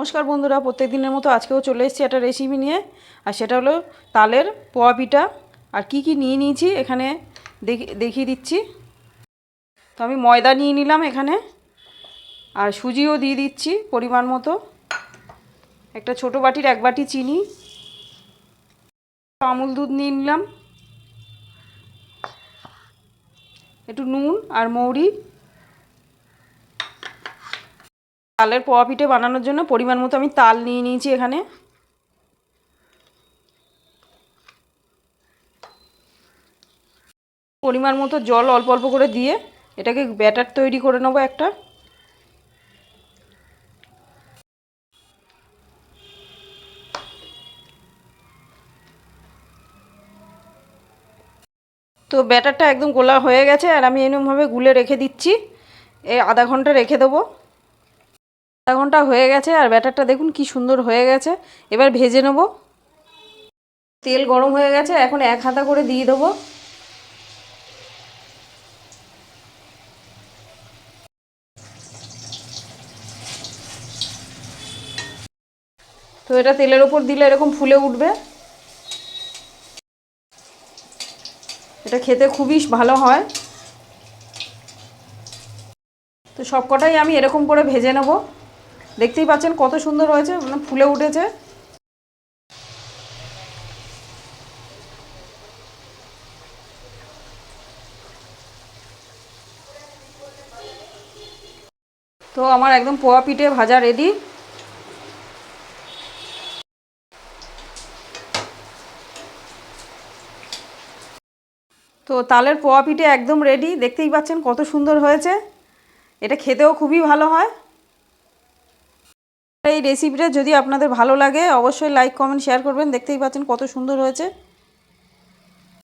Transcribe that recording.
নমস্কার বন্ধুরা প্রত্যেক দিনের মতো আজকেও চলে এসেছি একটা রেসিপি নিয়ে, আর সেটা হলো তালের পোয়া পিঠা, আর কি কি নিয়ে নিয়েছি এখানে দেখি, দেখিয়ে দিচ্ছি। তো আমি ময়দা নিয়ে নিলাম এখানে, আর সুজিও দিয়ে দিচ্ছি পরিমাণ মতো। একটা ছোটো বাটির এক বাটি চিনি আমুল দুধ নিয়ে নিলাম, একটু নুন আর মৌরি তালের পোয়া পিঠে বানানোর জন্য পরিমাণ মতো আমি তাল নিয়ে নিয়েছি এখানে। পরিমাণ মতো জল অল্প অল্প করে দিয়ে এটাকে ব্যাটার তৈরি করে নেব একটা। তো ব্যাটারটা একদম গোলা হয়ে গেছে আর আমি এরকমভাবে গুলে রেখে দিচ্ছি। এ আধা ঘণ্টা রেখে দেবো। আধা ঘণ্টা হয়ে গেছে আর ব্যাটারটা দেখুন কি সুন্দর হয়ে গেছে। এবার ভেজে নেব। তেল গরম হয়ে গেছে, এখন এক হাতা করে দিয়ে দেবো। তো এটা তেলের ওপর দিলে এরকম ফুলে উঠবে। এটা খেতে খুবই ভালো হয়। তো সবকটাই আমি এরকম করে ভেজে নেব। দেখতেই পাচ্ছেন কত সুন্দর হয়েছে মানে ফুলে উঠেছে। তো আমার একদম পোয়া পিঠে ভাজা রেডি তো তালের পোয়া পিঠে একদম রেডি দেখতেই পাচ্ছেন কত সুন্দর হয়েছে। এটা খেতেও খুবই ভালো হয়। এই রেসিপিটা যদি আপনাদের ভালো লাগে, অবশ্যই লাইক কমেন্ট শেয়ার করবেন। দেখতেই পাচ্ছেন কত সুন্দর হয়েছে।